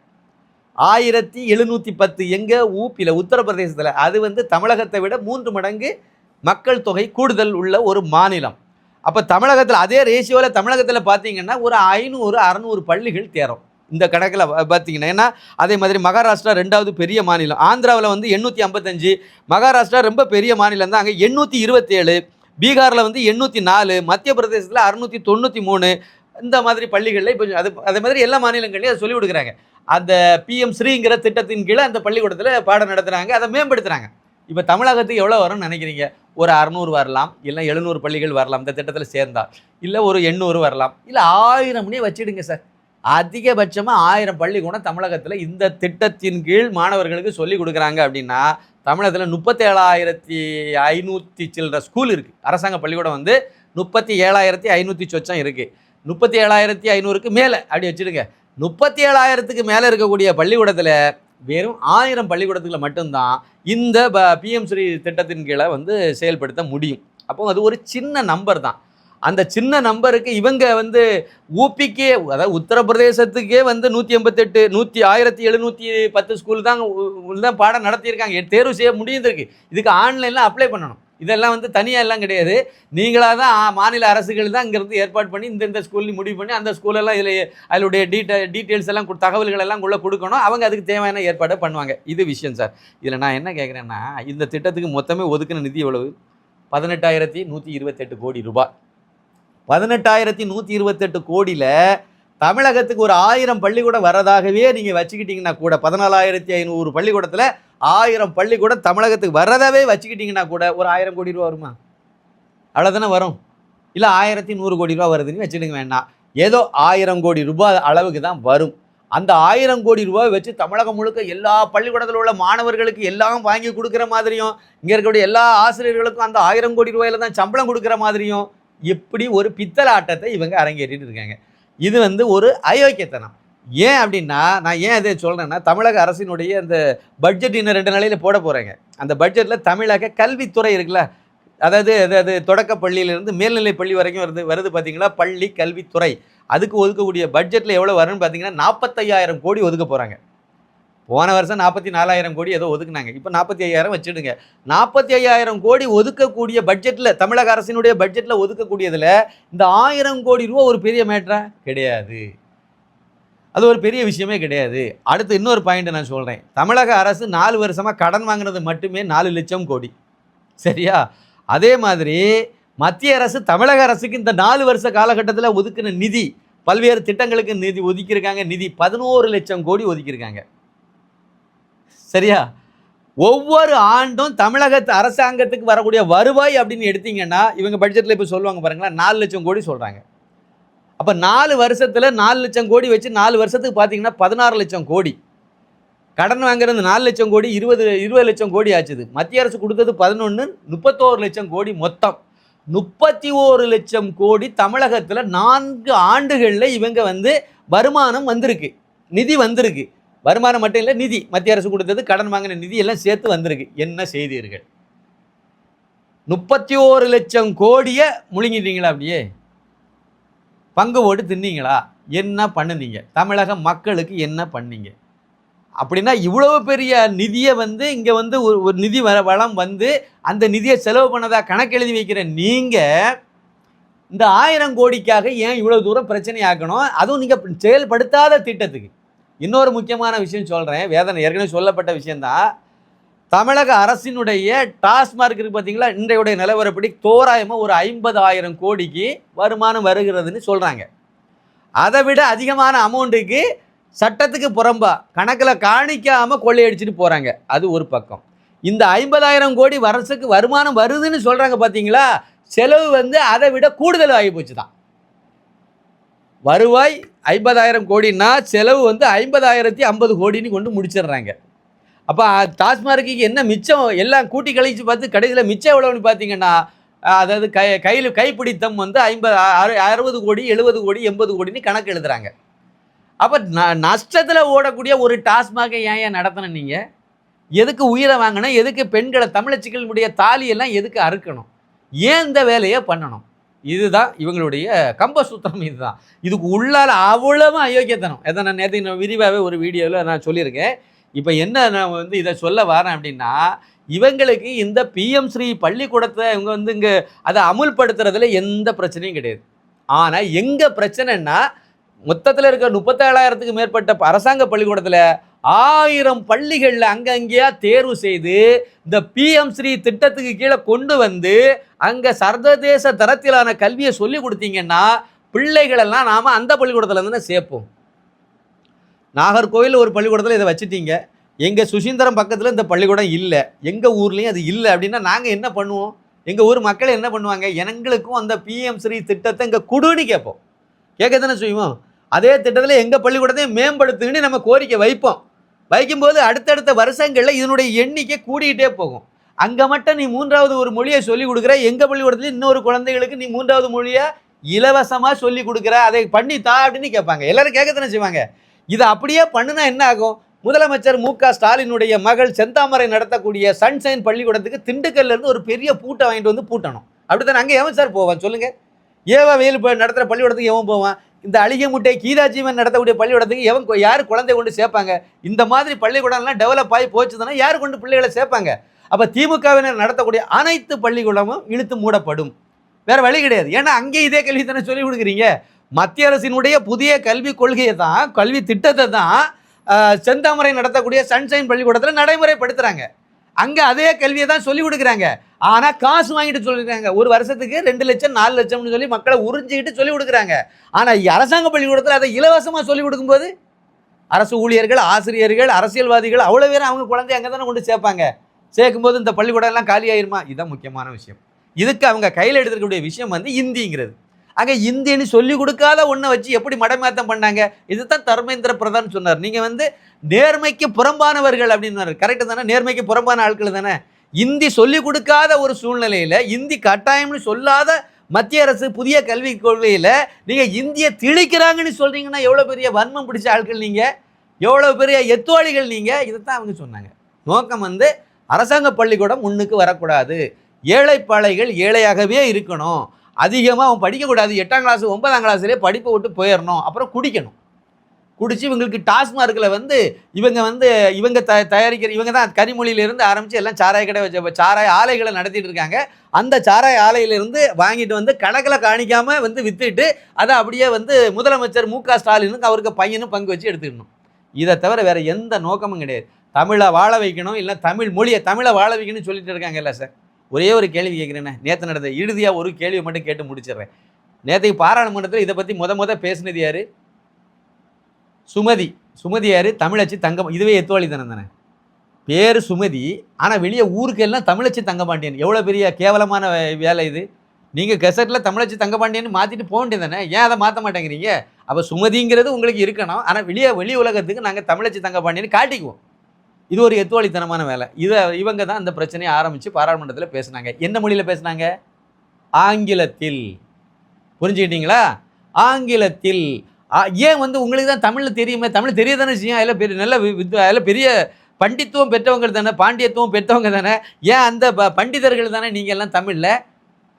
ஆயிரத்தி எழுநூற்றி பத்து எங்கே ஊப்பியில் உத்தரப்பிரதேசத்தில். அது வந்து தமிழகத்தை விட மூன்று மடங்கு மக்கள் தொகை கூடுதல் உள்ள ஒரு மாநிலம். அப்போ தமிழகத்தில் அதே ரேஷியோவில் தமிழகத்தில் பார்த்தீங்கன்னா ஒரு ஐநூறு அறநூறு பள்ளிகள் தேரும். இந்த கணக்கில் பார்த்தீங்கன்னா ஏன்னா அதே மாதிரி மகாராஷ்டிரா ரெண்டாவது பெரிய மாநிலம். ஆந்திராவில் வந்து எண்ணூற்றி ஐம்பத்தஞ்சு மகாராஷ்டிரா ரொம்ப பெரிய மாநிலம் தான். அங்கே எண்ணூற்றி இருபத்தேழு பீகாரில் வந்து எண்ணூற்றி நாலு மத்திய பிரதேசத்தில் அறுநூற்றி தொண்ணூற்றி மூணு இந்த மாதிரி பள்ளிகளில் இப்போ அது அதே மாதிரி எல்லா மாநிலங்களையும் அதை சொல்லி கொடுக்குறாங்க அந்த பிஎம் ஸ்ரீங்கிற திட்டத்தின் கீழே அந்த பள்ளிக்கூடத்தில் பாடம் நடத்துகிறாங்க அதை மேம்படுத்துகிறாங்க இப்போ தமிழகத்துக்கு எவ்வளோ வரும்னு நினைக்கிறீங்க? ஒரு அறநூறு வரலாம் இல்லை எழுநூறு பள்ளிகள் வரலாம் இந்த திட்டத்தில் சேர்ந்தால் இல்லை ஒரு எண்ணூறு வரலாம். இல்லை ஆயிரம்னே வச்சிடுங்க சார். அதிகபட்சமாக ஆயிரம் பள்ளிக்கூடம் தமிழகத்தில் இந்த திட்டத்தின் கீழ் மாணவர்களுக்கு சொல்லி கொடுக்குறாங்க அப்படின்னா தமிழகத்தில் முப்பத்தேழாயிரத்தி ஐநூற்றி சில்லற ஸ்கூல் இருக்குது அரசாங்க பள்ளிக்கூடம் வந்து முப்பத்தி ஏழாயிரத்தி ஐநூற்றி சொச்சம் இருக்குது முப்பத்தி ஏழாயிரத்தி ஐநூறுக்கு மேலே அப்படி வச்சுடுங்க. முப்பத்தி ஏழாயிரத்துக்கு மேலே இருக்கக்கூடிய பள்ளிக்கூடத்தில் வெறும் ஆயிரம் பள்ளிக்கூடத்துல மட்டும்தான் இந்த பிஎம் ஸ்ரீ திட்டத்தின் கீழே வந்து செயல்படுத்த முடியும் அப்போ அது ஒரு சின்ன நம்பர் தான் அந்த சின்ன நம்பருக்கு இவங்க வந்து ஊப்பிக்கே அதாவது உத்தரப்பிரதேசத்துக்கே வந்து நூற்றி எண்பத்தெட்டு நூற்றி ஆயிரத்தி எழுநூற்றி பத்து ஸ்கூல் தான் தான் பாடம் நடத்தியிருக்காங்க தேர்வு செய்ய முடியுதுருக்கு இதுக்கு ஆன்லைனில் அப்ளை பண்ணணும் இதெல்லாம் வந்து தனியாக எல்லாம் கிடையாது. நீங்களாக தான் மாநில அரசுகள் தான் இங்கேருந்து ஏற்பாடு பண்ணி இந்த இந்த ஸ்கூல்லையும் முடிவு பண்ணி அந்த ஸ்கூலெல்லாம் இதில் அதனுடைய டீட்டெ டீட்டெயில்ஸ் எல்லாம் தகவல்கள் எல்லாம் உள்ளே கொடுக்கணும். அவங்க அதுக்கு தேவையான ஏற்பாடை பண்ணுவாங்க. இது விஷயம் சார். இதில் நான் என்ன கேட்குறேன்னா இந்த திட்டத்துக்கு மொத்தமே ஒதுக்கின நிதி எவ்வளவு? பதினெட்டாயிரத்தி நூற்றி இருபத்தெட்டு கோடி ரூபாய். பதினெட்டாயிரத்தி நூற்றி இருபத்தெட்டு கோடியில் தமிழகத்துக்கு ஒரு ஆயிரம் பள்ளிக்கூடம் வரதாகவே நீங்கள் வச்சுக்கிட்டிங்கன்னா கூட பதினாலாயிரத்தி ஐநூறு பள்ளிக்கூடத்தில் ஆயிரம் பள்ளிக்கூடம் தமிழகத்துக்கு வரதாவே வச்சுக்கிட்டிங்கன்னா கூட ஒரு ஆயிரம் கோடி ரூபா வருமா? அவ்வளோதானே வரும். இல்லை ஆயிரத்தி நூறு கோடி ரூபா வருதுன்னு வச்சுடுங்க வேண்டாம் ஏதோ ஆயிரம் கோடி ரூபாய் அளவுக்கு தான் வரும். அந்த ஆயிரம் கோடி ரூபாய் வச்சு தமிழகம் முழுக்க எல்லா பள்ளிக்கூடத்தில் உள்ள மாணவர்களுக்கு எல்லாம் வாங்கி கொடுக்குற மாதிரியும் இங்கே இருக்கக்கூடிய எல்லா ஆசிரியர்களுக்கும் அந்த ஆயிரம் கோடி ரூபாயில தான் சம்பளம் கொடுக்குற மாதிரியும் இப்படி ஒரு பித்தலாட்டத்தை இவங்க அரங்கேற்றிட்டு இருக்காங்க. இது வந்து ஒரு அயோக்கியத்தனம். ஏன் அப்படின்னா நான் ஏன் இதை சொல்கிறேன்னா தமிழக அரசினுடைய அந்த பட்ஜெட் இன்னும் ரெண்டு நாளையில் போட போகிறேங்க அந்த பட்ஜெட்டில் தமிழக கல்வித்துறை இருக்குல்ல அதாவது அதாவது தொடக்க பள்ளியிலேருந்து மேல்நிலை பள்ளி வரைக்கும் வருது வருது பார்த்தீங்களா பள்ளி கல்வித்துறை. அதுக்கு ஒதுக்கக்கூடிய பட்ஜெட்டில் எவ்வளோ வரும்னு பார்த்தீங்கன்னா நாற்பத்தையாயிரம் கோடி ஒதுக்க போகிறாங்க போன வருஷம் நாற்பத்தி நாலாயிரம் கோடி ஏதோ ஒதுக்குனாங்க. இப்போ நாற்பத்தி ஐயாயிரம் வச்சுடுங்க. நாற்பத்தி ஐயாயிரம் கோடி ஒதுக்கக்கூடிய பட்ஜெட்டில் தமிழக அரசினுடைய பட்ஜெட்டில் ஒதுக்கக்கூடியதில் இந்த ஆயிரம் கோடி ரூபா ஒரு பெரிய மேட்ரா கிடையாது. அது ஒரு பெரிய விஷயமே கிடையாது. அடுத்து இன்னொரு பாயிண்ட் நான் சொல்கிறேன் தமிழக அரசு நாலு வருஷமாக கடன் வாங்கினது மட்டுமே நாலு லட்சம் கோடி. சரியா? அதே மாதிரி மத்திய அரசு தமிழக அரசுக்கு இந்த நாலு வருஷ காலகட்டத்தில் ஒதுக்கின நிதி பல்வேறு திட்டங்களுக்கு நிதி ஒதுக்கியிருக்காங்க. நிதி பதினோரு லட்சம் கோடி ஒதுக்கியிருக்காங்க. சரியா? ஒவ்வொரு ஆண்டும் தமிழகத்து அரசாங்கத்துக்கு வரக்கூடிய வருவாய் அப்படின்னு எடுத்தீங்கன்னா இவங்க பட்ஜெட்டில் இப்போ சொல்லுவாங்க பாருங்களேன் நாலு லட்சம் கோடி சொல்கிறாங்க அப்போ நாலு வருஷத்தில் நாலு லட்சம் கோடி வச்சு நாலு வருஷத்துக்கு பார்த்தீங்கன்னா பதினாறு லட்சம் கோடி. கடன் வாங்குறது நாலு லட்சம் கோடி இருபது இருபது லட்சம் கோடி ஆச்சுது. மத்திய அரசு கொடுத்தது பதினொன்று முப்பத்தோரு லட்சம் கோடி மொத்தம். முப்பத்தி ஓரு லட்சம் கோடி தமிழகத்தில் நான்கு ஆண்டுகளில் இவங்க வந்து வருமானம் வந்திருக்கு. நிதி வந்திருக்கு. வருமானம் மட்டும் இல்லை நிதி. மத்திய அரசு கொடுத்தது கடன் வாங்கின நிதி எல்லாம் சேர்த்து வந்திருக்கு. என்ன செய்தீர்கள்? முப்பத்தி ஓரு லட்சம் கோடியை முழுங்கிட்டீங்களா அப்படியே? பங்கு ஓட்டு தின்னீங்களா? என்ன பண்ணுனீங்க? தமிழக மக்களுக்கு என்ன பண்ணீங்க? அப்படின்னா இவ்வளவு பெரிய நிதியை வந்து இங்கே வந்து ஒரு ஒரு நிதி வ வளம் வந்து அந்த நிதியை செலவு பண்ணதாக கணக்கு எழுதி வைக்கிற நீங்கள் இந்த ஆயிரம் கோடிக்காக ஏன் இவ்வளோ தூரம் பிரச்சனை ஆக்கணும்? அதுவும் நீங்கள் செயல்படுத்தாத திட்டத்துக்கு. இன்னொரு முக்கியமான விஷயம் சொல்கிறேன் வேதனை ஏற்கனவே சொல்லப்பட்ட விஷயந்தான் தமிழக அரசினுடைய டாஸ்மார்க் இருக்கு பார்த்தீங்களா இன்றையுடைய நிலவரப்படி தோராயமாக ஒரு ஐம்பதாயிரம் கோடிக்கு வருமானம் வருகிறதுன்னு சொல்கிறாங்க அதை விட அதிகமான அமௌண்ட்டுக்கு சட்டத்துக்கு புறம்பா கணக்கில் காணிக்காமல் கொள்ளையடிச்சிட்டு போகிறாங்க அது ஒரு பக்கம். இந்த ஐம்பதாயிரம் கோடி வருஷத்துக்கு வருமானம் வருதுன்னு சொல்கிறாங்க பார்த்தீங்களா செலவு வந்து அதை விட கூடுதல் ஆகி போச்சு தான் வருவாய் ஐம்பதாயிரம் கோடின்னா செலவு வந்து ஐம்பதாயிரத்தி ஐம்பது கோடின்னு கொண்டு முடிச்சிடுறாங்க. அப்போ டாஸ்மார்க்கு என்ன மிச்சம்? எல்லாம் கூட்டி கழிச்சு பார்த்து கடைசியில் மிச்சம் எவ்வளோன்னு பார்த்தீங்கன்னா அதாவது கை கையில் கைப்பிடித்தம் வந்து ஐம்பது அறு அறுபது கோடி எழுபது கோடி எண்பது கோடின்னு கணக்கு எழுதுறாங்க. அப்போ ந நஷ்டத்தில் ஓடக்கூடிய ஒரு டாஸ்மாக ஏன் ஏன் நடத்தணும் நீங்கள் எதுக்கு உயிரை வாங்கணும்? எதுக்கு பெண்களை தமிழச்சிகளுடைய தாலியெல்லாம் எதுக்கு அறுக்கணும்? ஏன் இந்த வேலையை பண்ணணும்? இதுதான் இவங்களுடைய கம்பசூத்திரம் இதுதான். இதுக்கு உள்ளால அவ்வளவு அயோக்கியத்தனம். எதை நான் நேற்று விரிவாகவே ஒரு வீடியோவில் நான் சொல்லியிருக்கேன். இப்போ என்ன நான் வந்து இதை சொல்ல வரேன் அப்படின்னா இவங்களுக்கு இந்த பிஎம் ஸ்ரீ பள்ளிக்கூடத்தை இவங்க வந்து இங்கே அதை அமுல்படுத்துறதுல எந்த பிரச்சனையும் கிடையாது. ஆனால் எங்கே பிரச்சனைன்னா மொத்தத்தில் இருக்க முப்பத்தேழாயிரத்துக்கு மேற்பட்ட அரசாங்க பள்ளிக்கூடத்தில் ஆயிரம் பள்ளிகளில் அங்கங்கேயா தேர்வு செய்து இந்த பிஎம் ஸ்ரீ திட்டத்துக்கு கீழே கொண்டு வந்து அங்கே சர்வதேச தரத்திலான கல்வியை சொல்லி கொடுத்தீங்கன்னா பிள்ளைகளெல்லாம் நாம் அந்த பள்ளிக்கூடத்துலேருந்து சேர்ப்போம். நாகர்கோவில் ஒரு பள்ளிக்கூடத்தில் இதை வச்சுட்டீங்க. எங்கள் சுசீந்திரம் பக்கத்தில் இந்த பள்ளிக்கூடம் இல்லை. எங்கள் ஊர்லேயும் அது இல்லை அப்படின்னா நாங்கள் என்ன பண்ணுவோம்? எங்கள் ஊர் மக்கள் என்ன பண்ணுவாங்க? எங்களுக்கும் அந்த பிஎம் ஸ்ரீ திட்டத்தை இங்கே குடுன்னு கேட்போம். கேட்க தானே செய்வோம்? அதே திட்டத்தில் எங்கள் பள்ளிக்கூடத்தையும் மேம்படுத்துன்னு நம்ம கோரிக்கை வைப்போம். வைக்கும்போது அடுத்தடுத்த வருஷங்களில் இதனுடைய எண்ணிக்கை கூடிக்கிட்டே போகும். அங்கே மட்டும் நீ மூன்றாவது ஒரு மொழியை சொல்லிக் கொடுக்குற எங்கள் பள்ளிக்கூடத்தில் இன்னொரு குழந்தைகளுக்கு நீ மூன்றாவது மொழியை இலவசமாக சொல்லி கொடுக்குற அதை பண்ணித்தா அப்படின்னு கேட்பாங்க. எல்லோரும் கேட்க தானே செய்வாங்க. இதை அப்படியே பண்ணுனா என்ன ஆகும் முதலமைச்சர் மு க ஸ்டாலினுடைய மகள் செந்தாமரை நடத்தக்கூடிய சன்ஷைன் பள்ளிக்கூடத்துக்கு திண்டுக்கல்லேருந்து ஒரு பெரிய பூட்டை வாங்கிட்டு வந்து பூட்டணும். அப்படித்தானே? அங்கே எவன் சார் போவான்? சொல்லுங்கள் ஏவா வெயில் நடத்துகிற பள்ளிக்கூடத்துக்கு எவன் போவான்? இந்த அழிக முட்டை கீதாஜீவன் நடத்தக்கூடிய பள்ளிக்கூடத்துக்கு எவன் யார் குழந்தை கொண்டு சேர்ப்பாங்க? இந்த மாதிரி பள்ளிக்கூடம்லாம் டெவலப் ஆகி போச்சுதுன்னா யார் கொண்டு பிள்ளைகளை சேர்ப்பாங்க? அப்போ திமுகவினர் நடத்தக்கூடிய அனைத்து பள்ளிக்கூடமும் இழுத்து மூடப்படும். வேறு வழி கிடையாது. ஏன்னா அங்கே இதே கல்வி தானே சொல்லி கொடுக்குறீங்க. மத்திய அரசினுடைய புதிய கல்விக் கொள்கையை தான் கல்வி திட்டத்தை தான் செந்தாமரை நடத்தக்கூடிய சன்ஷைன் பள்ளிக்கூடத்தில் நடைமுறைப்படுத்துகிறாங்க அங்கே அதே கல்வியை தான் சொல்லி கொடுக்குறாங்க. ஆனால் காசு வாங்கிட்டு சொல்லியிருக்காங்க ஒரு வருஷத்துக்கு ரெண்டு லட்சம் நாலு லட்சம்னு சொல்லி மக்களை உறிஞ்சிக்கிட்டு சொல்லி கொடுக்குறாங்க. ஆனால் அரசாங்க பள்ளிக்கூடத்தில் அதை இலவசமாக சொல்லி கொடுக்கும்போது அரசு ஊழியர்கள் ஆசிரியர்கள் அரசியல்வாதிகள் அவ்வளோ பேரும் அவங்க குழந்தைய அங்கே தானே கொண்டு சேர்ப்பாங்க. சேர்க்கும்போது இந்த பள்ளிக்கூடம் எல்லாம் காலி ஆயிருமா இதுதான் முக்கியமான விஷயம். இதுக்கு அவங்க கையில் எடுத்துக்கக்கூடிய விஷயம் வந்து இந்திங்கிறது. ஆக இந்தின்னு சொல்லி கொடுக்காத ஒன்றை வச்சு எப்படி மடமாத்தம் பண்ணாங்க? இதுதான் தர்மேந்திர பிரதான் சொன்னார். நீங்கள் வந்து நேர்மைக்கு புறம்பானவர்கள் அப்படின்னாரு. கரெக்டு தானே? நேர்மைக்கு புறம்பான ஆட்கள் தானே? இந்தி சொல்லி கொடுக்காத ஒரு சூழ்நிலையில் இந்தி கட்டாயம்னு சொல்லாத மத்திய அரசு புதிய கல்விக் கொள்கையில் நீங்கள் இந்தியை திணிக்கிறாங்கன்னு சொல்கிறீங்கன்னா எவ்வளோ பெரிய வன்மம் பிடிச்ச ஆட்கள் நீங்கள் எவ்வளோ பெரிய எத்துவாளிகள் நீங்கள் இதைத்தான் அவங்க சொன்னாங்க. நோக்கம் வந்து அரசாங்க பள்ளிக்கூடம் முன்னுக்கு வரக்கூடாது. ஏழைப்பாளைகள் ஏழையாகவே இருக்கணும். அதிகமாக அவன் படிக்கக்கூடாது. எட்டாம் கிளாஸ் ஒன்பதாம் கிளாஸ்லேயே படிப்பை விட்டு போயிடணும் அப்புறம் குடிக்கணும். குடித்து இவங்களுக்கு டாஸ்மார்க்கில் வந்து இவங்க வந்து இவங்க த தயாரிக்கிற இவங்க தான் கனிமொழியிலேருந்து ஆரம்பித்து எல்லாம் சாராய கடை வச்ச சாராய ஆலைகளை நடத்திட்டு இருக்காங்க. அந்த சாராய ஆலையிலேருந்து வாங்கிட்டு வந்து கணக்கில் காணிக்காமல் வந்து விற்றுட்டு அதை அப்படியே வந்து முதலமைச்சர் மு க ஸ்டாலினுக்கு அவருக்கு பையனும் பங்கு வச்சு எடுத்துக்கணும். இதை தவிர வேறு எந்த நோக்கமும் கிடையாது. தமிழை வாழ வைக்கணும் இல்லை தமிழ் மொழியை தமிழை வாழ வைக்கணும்னு சொல்லிட்டு இருக்காங்கல்ல சார். ஒரே ஒரு கேள்வி கேட்குறேண்ணே நேற்று நடந்த இறுதியாக ஒரு கேள்வி மட்டும் கேட்டு முடிச்சிடுறேன். நேற்றைக்கு பாராளுமன்றத்தில் இதை பற்றி முத முத பேசினது யார்? சுமதி. சுமதி யார்? தமிழச்சி தங்கம் இதுவே எத்துவாளி தானே பேர் சுமதி. ஆனால் வெளியே ஊருக்கு எல்லாம் தமிழச்சி தங்கபாண்டியன். எவ்வளோ பெரிய கேவலமான வேலை இது. நீங்கள் கெசட்டில் தமிழச்சி தங்கபாண்டியன் மாற்றிட்டு போக வேண்டியது தானே. ஏன் அதை மாற்ற மாட்டேங்கிறீங்க? அப்போ சுமதிங்கிறது உங்களுக்கு இருக்கணும். ஆனால் வெளியே வெளி உலகத்துக்கு நாங்கள் தமிழச்சி தங்கபாண்டியன் காட்டிக்குவோம். இது ஒரு எத்துவாளித்தனமான வேலை. இதை இவங்க தான் இந்த பிரச்சனையை ஆரம்பித்து பாராளுமன்றத்தில் பேசுனாங்க. என்ன மொழியில் பேசுனாங்க? ஆங்கிலத்தில். புரிஞ்சுக்கிட்டீங்களா? ஆங்கிலத்தில். ஏன் வந்து உங்களுக்கு தான் தமிழில் தெரியுமே? தமிழ் தெரிய தானே செய்யும்? அதில் பெரிய நல்ல வித் அதில் பெரிய பண்டித்துவம் பெற்றவங்க தானே? பாண்டியத்துவம் பெற்றவங்க தானே? ஏன் அந்த ப பண்டிதர்கள் தானே நீங்கள் எல்லாம் தமிழில்?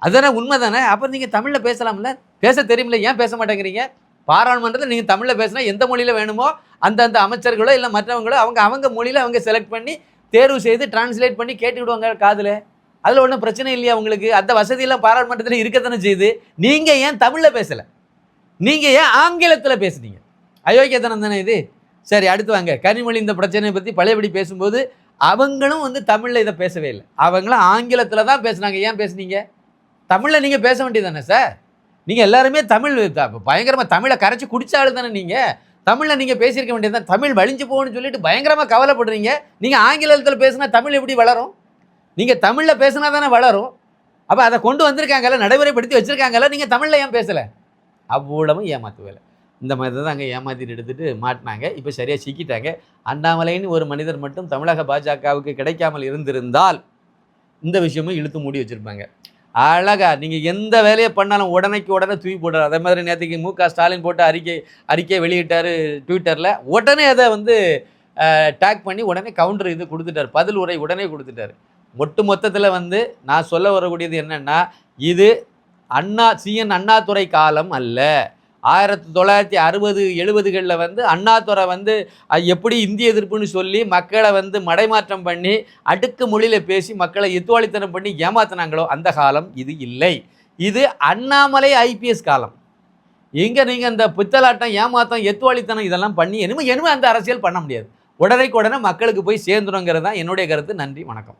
அதுதானே உண்மை தானே? அப்போ நீங்கள் தமிழில் பேசலாம்ல? பேச தெரியுமில்ல? ஏன் பேச மாட்டேங்கிறீங்க? பாராளுமன்றத்தில் நீங்கள் தமிழில் பேசினா எந்த மொழியில் வேணுமோ அந்தந்த அமைச்சர்களோ இல்லை மற்றவங்களோ அவங்க அவங்க மொழியில் அவங்க செலக்ட் பண்ணி தேர்வு செய்து டிரான்ஸ்லேட் பண்ணி கேட்டுக்கிடுவாங்க காதில். அதில் ஒன்றும் பிரச்சனை இல்லையா உங்களுக்கு? அந்த வசதியெல்லாம் பாராளுமன்றத்தில் இருக்கத்தானே செய்யுது. நீங்கள் ஏன் தமிழில் பேசலை? நீங்கள் ஏன் ஆங்கிலத்தில் பேசுனீங்க? அயோக்கியத்தனம் தானே இது? சரி அடுத்து வாங்க. கனிமொழி இந்த பிரச்சனையை பற்றி பழையபடி பேசும்போது அவங்களும் வந்து தமிழில் இதை பேசவே இல்லை. அவங்களும் ஆங்கிலத்தில் தான் பேசுனாங்க. ஏன் பேசுனீங்க? தமிழில் நீங்கள் பேச வேண்டியது தானே சார் நீங்கள் எல்லாருமே தமிழ் பயங்கரமாக தமிழை கரைச்சி குடித்தாலும் தானே நீங்கள் தமிழில் நீங்கள் பேசியிருக்க வேண்டியது தான். தமிழ் வழிஞ்சு போகணும்னு சொல்லிட்டு பயங்கரமாக கவலைப்படுறீங்க. நீங்கள் ஆங்கிலத்தில் பேசினா தமிழ் எப்படி வளரும்? நீங்கள் தமிழில் பேசினா தானே வளரும். அப்போ அதை கொண்டு வந்திருக்காங்கல்ல நடைமுறைப்படுத்தி வச்சுருக்காங்கல்ல நீங்கள் தமிழில் ஏன் பேசலை? அவ்வளவும் ஏமாத்து வேலை இந்த மாதிரி தான் அங்கே ஏமாத்திட்டு எடுத்துட்டு மாட்டினாங்க. இப்போ சரியாக சிக்கிட்டாங்க. அண்ணாமலைன்னு ஒரு மனிதர் மட்டும் தமிழக பாஜகவுக்கு கிடைக்காமல் இருந்திருந்தால் இந்த விஷயமும் இழுத்து மூடி வச்சுருப்பாங்க. அழகா நீங்கள் எந்த வேலையை பண்ணாலும் உடனேக்கு உடனே தூக்கி போடுறாரு அதே மாதிரி நேற்றுக்கு மு க ஸ்டாலின் போட்டு அறிக்கை அறிக்கை வெளியிட்டார் ட்விட்டரில். உடனே அதை வந்து டேக் பண்ணி உடனே கவுண்டர் இது கொடுத்துட்டார். பதில் உரை உடனே கொடுத்துட்டார். ஒட்டு மொத்தத்தில் வந்து நான் சொல்ல வரக்கூடியது என்னென்னா இது அண்ணா சிஎன் அண்ணாதுரை காலம் அல்ல. ஆயிரத்தி தொள்ளாயிரத்தி அறுபது எழுபதுகளில் வந்து அண்ணாதுரை வந்து எப்படி இந்திய எதிர்ப்புன்னு சொல்லி மக்களை வந்து மடைமாற்றம் பண்ணி அடுக்கு மொழியில் பேசி மக்களை எத்துவாளித்தனம் பண்ணி ஏமாத்தினாங்களோ அந்த காலம் இது இல்லை. இது அண்ணாமலை ஐபிஎஸ் காலம். எங்கே நீங்கள் இந்த புத்தலாட்டம் ஏமாத்தம் எத்துவாளித்தனம் இதெல்லாம் பண்ணி என்னமோ இனிமே அந்த அரசியல் பண்ண முடியாது. உடனைக்கு உடனே மக்களுக்கு போய் சேர்ந்துருங்கிறது தான் என்னுடைய கருத்து. நன்றி வணக்கம்.